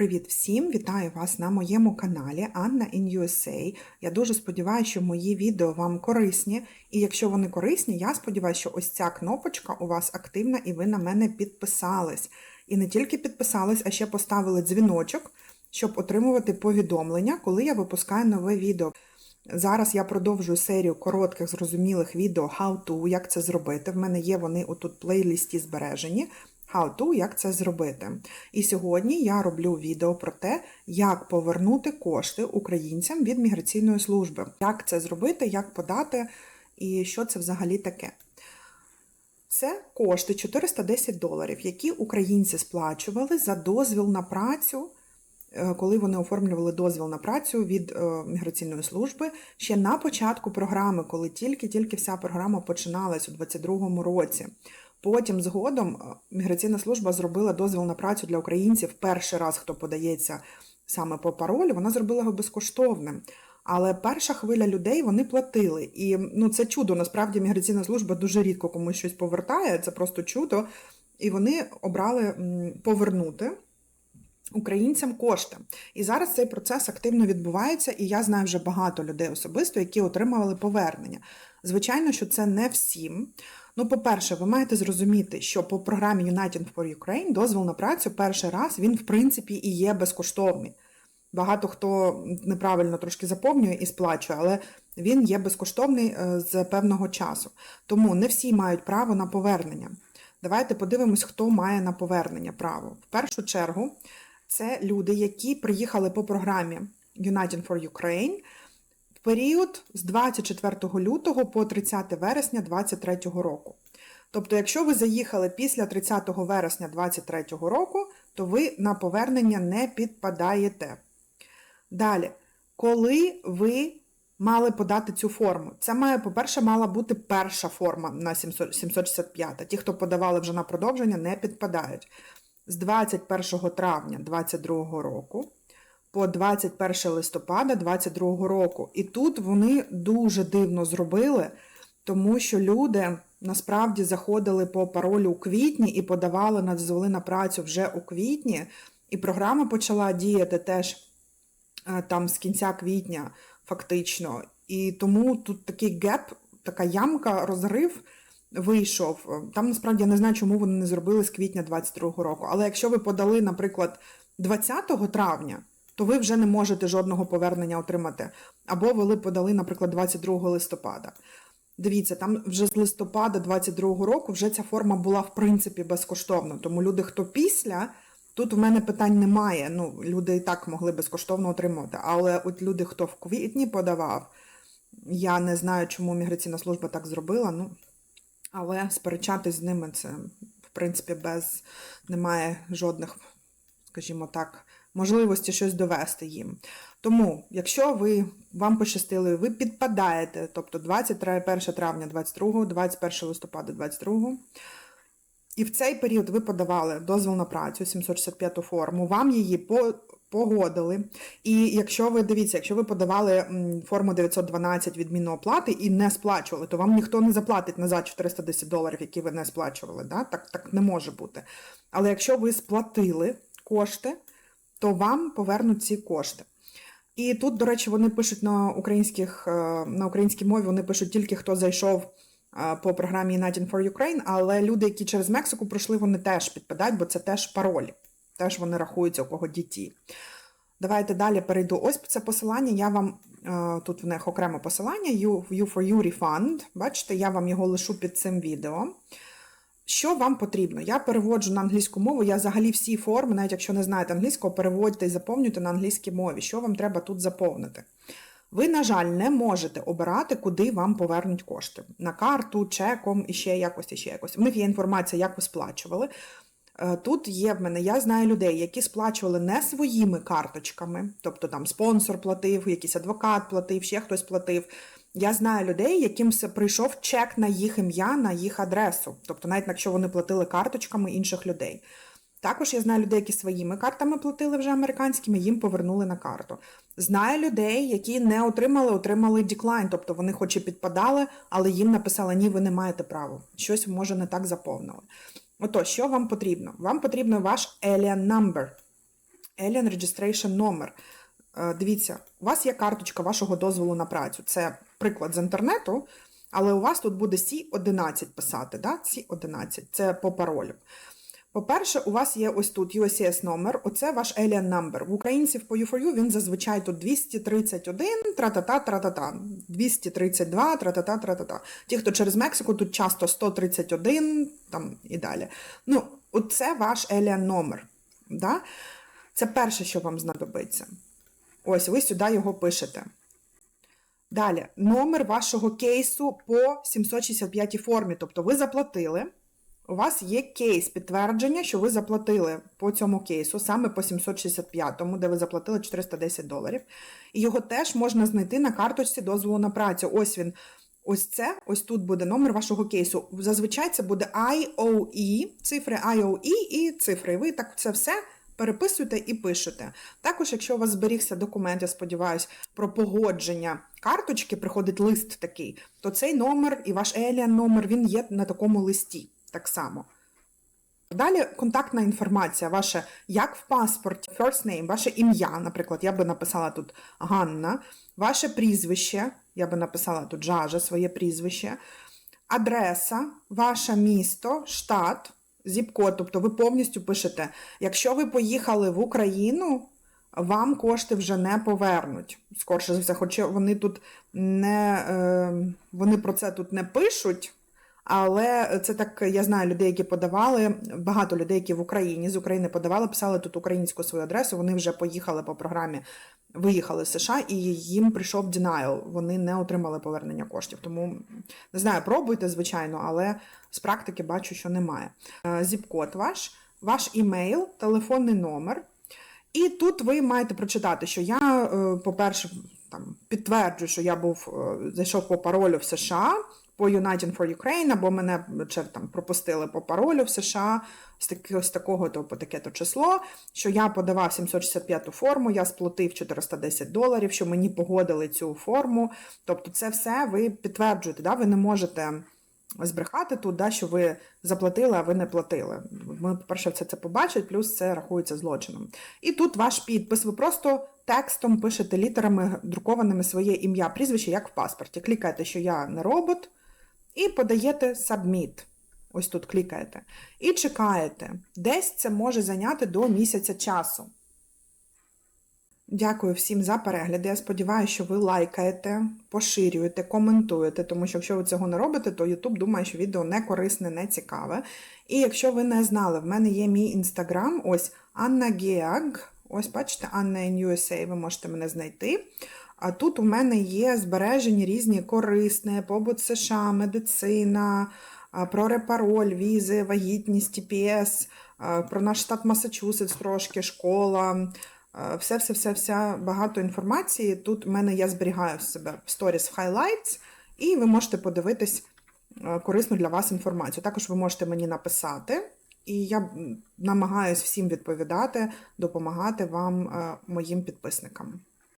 Привіт всім! Вітаю вас на моєму каналі Анна in USA. Я дуже сподіваюся, що мої відео вам корисні. І якщо вони корисні, я сподіваюся, що ось ця кнопочка у вас активна і ви на мене підписались. І не тільки підписались, а ще поставили дзвіночок, щоб отримувати повідомлення, коли я випускаю нове відео. Зараз я продовжую серію коротких зрозумілих відео How to, як це зробити. В мене є вони отут в плейлісті збережені. How to, як це зробити. І сьогодні я роблю відео про те, як повернути кошти українцям від міграційної служби. Як це зробити, як подати і що це взагалі таке. Це кошти 410 доларів, які українці сплачували за дозвіл на працю. е, Коли вони оформлювали дозвіл на працю від е, міграційної служби ще на початку програми, коли тільки-тільки вся програма починалась у 2022 році. Потім згодом е, міграційна служба зробила дозвіл на працю для українців. Перший раз, хто подається саме по паролю, вона зробила його безкоштовним. Але перша хвиля людей вони платили. І ну це чудо. Насправді міграційна служба дуже рідко комусь щось повертає. Це просто чудо. І вони обрали повернути. Українцям кошти. І зараз цей процес активно відбувається, і я знаю вже багато людей особисто, які отримували повернення. Звичайно, що це не всім. Ну, по-перше, ви маєте зрозуміти, що по програмі United for Ukraine дозвіл на працю перший раз він, в принципі, і є безкоштовний. Багато хто неправильно трошки заповнює і сплачує, але він є безкоштовний е, з певного часу. Тому не всі мають право на повернення. Давайте подивимось, хто має на повернення право. В першу чергу, це люди, які приїхали по програмі United for Ukraine період з 24 лютого по 30 вересня 2023 року. Тобто, якщо ви заїхали після 30 вересня 2023 року, то ви на повернення не підпадаєте. Далі, коли ви мали подати цю форму? Це має, по-перше, мала бути перша форма на 700 765. Ті, хто подавали вже на продовження, не підпадають. З 21 травня 2022 року по 21 листопада 2022 року. І тут вони дуже дивно зробили, тому що люди насправді заходили по паролю у квітні і подавали на дозволи на працю вже у квітні. І програма почала діяти теж е, там з кінця квітня, фактично. І тому тут такий геп, така ямка, розрив вийшов. Там насправді я не знаю, чому вони не зробили з квітня 22 року. Але якщо ви подали, наприклад, 20 травня, то ви вже не можете жодного повернення отримати. Або ви подали, наприклад, 22 листопада. Дивіться, там вже з листопада 22 року вже ця форма була в принципі безкоштовна. Тому люди, хто після, тут в мене питань немає. Ну, люди і так могли безкоштовно отримувати. Але от люди, хто в квітні подавав, я не знаю, чому міграційна служба так зробила. Ну, але сперечатись з ними це, в принципі, без немає жодних, скажімо так, можливості щось довести їм. Тому, якщо ви вам пощастили, ви підпадаєте, тобто 21 травня 22, 21 листопада 22, і в цей період ви подавали дозвіл на працю 765 форму, вам її по погодили. І якщо ви дивіться, якщо ви подавали форму 912 відмінної оплати і не сплачували, то вам ніхто не заплатить назад 410 доларів, які ви не сплачували. Да? Так, так не може бути. Але якщо ви сплатили кошти, то вам повернуть ці кошти. І тут, до речі, вони пишуть на українських, е, на українській мові, вони пишуть тільки хто зайшов е, по програмі United for Ukraine, але люди, які через Мексику пройшли, вони теж підпадають, бо це теж паролі. Теж вони рахуються у кого діті. Давайте далі перейду. Ось це посилання. Я вам е, тут в них окреме посилання you for you refund. Бачите, я вам його лишу під цим відео. Що вам потрібно? Я переводжу на англійську мову. Я взагалі всі форми, навіть якщо не знаєте англійського, переводьте і заповнюйте на англійській мові. Що вам треба тут заповнити? Ви, на жаль, не можете обирати, куди вам повернуть кошти. На карту, чеком і ще якось, і ще якось. У них є інформація, як ви сплачували. Е, Тут є в мене, я знаю людей, які сплачували не своїми карточками, тобто там спонсор платив, якийсь адвокат платив, ще хтось платив. Я знаю людей, яким прийшов чек на їх ім'я, на їх адресу, тобто, навіть якщо вони платили карточками інших людей. Також я знаю людей, які своїми картами платили вже американськими, їм повернули на карту. Знаю людей, які не отримали, отримали деклайн, тобто вони хоч і підпадали, але їм написали, ні, ви не маєте права. Щось, може, не так заповнили. Ото, що вам потрібно? Вам потрібно ваш alien number. Alien Registration номер. Е, Дивіться, у вас є карточка вашого дозволу на працю. Це приклад з інтернету, але у вас тут буде C11 писати. Да? C11 це по паролю. По-перше, у вас є ось тут USCS номер, оце ваш alien number. В українців по U4U він зазвичай тут 231, тра-та-та, тра-та-та, 232, тра-та-та, тра-та-та. Ті, хто через Мексику, тут часто 131 там і далі. Ну, оце ваш alien номер. Да? Це перше, що вам знадобиться. Ось, ви сюди його пишете. Далі, номер вашого кейсу по 765 формі. Тобто ви заплатили. У вас є кейс підтвердження, що ви заплатили по цьому кейсу, саме по 765-му, де ви заплатили 410 доларів. І його теж можна знайти на карточці дозволу на працю. Ось він. Ось це, ось тут буде номер вашого кейсу. Зазвичай це буде IOE, цифри IOE і цифри. І ви так це все переписуєте і пишете. Також, якщо у вас зберігся документ, я сподіваюся, про погодження карточки, приходить лист такий, то цей номер і ваш Alien номер він є на такому листі так само. Далі контактна інформація, ваше, як в паспорті, first name, ваше ім'я, наприклад, я би написала тут Ганна, ваше прізвище, я би написала тут Жажа, своє прізвище, адреса, ваше місто, штат, зіп-код, тобто ви повністю пишете, якщо ви поїхали в Україну, вам кошти вже не повернуть. Скорше за все, хоча вони тут не е, вони про це тут не пишуть. Але це так, я знаю людей, які подавали, багато людей, які в Україні з України подавали, писали тут українську свою адресу. Вони вже поїхали по програмі, виїхали з США, і їм прийшов denial. Вони не отримали повернення коштів. Тому не знаю, пробуйте, звичайно, але з практики бачу, що немає. Е, Зіп-код ваш, ваш імейл, телефонний номер. І тут ви маєте прочитати, що я, е, по-перше, там підтверджую, що я був е, зайшов по паролю в США по United for Ukraine, або мене там пропустили по паролю в США з такого, з такого то по таке-то число, що я подавав 765 форму, я сплатив 410 доларів, що мені погодили цю форму. Тобто, це все ви підтверджуєте, да? ви не можете. Збрехати тут, да, що ви заплатили, а ви не платили. Ми, по-перше, все це побачать, плюс це рахується злочином. І тут ваш підпис. Ви просто текстом пишете літерами, друкованими своє ім'я, прізвище, як в паспорті. Клікаєте, що я не робот, і подаєте Submit. Ось тут клікаєте. І чекаєте. Десь це може зайняти до місяця часу. Дякую всім за перегляд. Я сподіваюся, що ви лайкаєте, поширюєте, коментуєте, тому що якщо ви цього не робите, то YouTube думає, що відео не корисне, не цікаве. І якщо ви не знали, в мене є мій інстаграм, ось Анна Геаг. Ось, бачите, Анна in USA, ви можете мене знайти. А тут у мене є збережені різні корисні, побут США, медицина, про репароль, візи, вагітність, TPS, про наш штат Масачусетс трошки, школа. Все-все-все-все багато інформації. Тут в мене я зберігаю в себе в Stories в Highlights, і ви можете подивитись корисну для вас інформацію. Також ви можете мені написати, і я намагаюся всім відповідати, допомагати вам, моїм підписникам.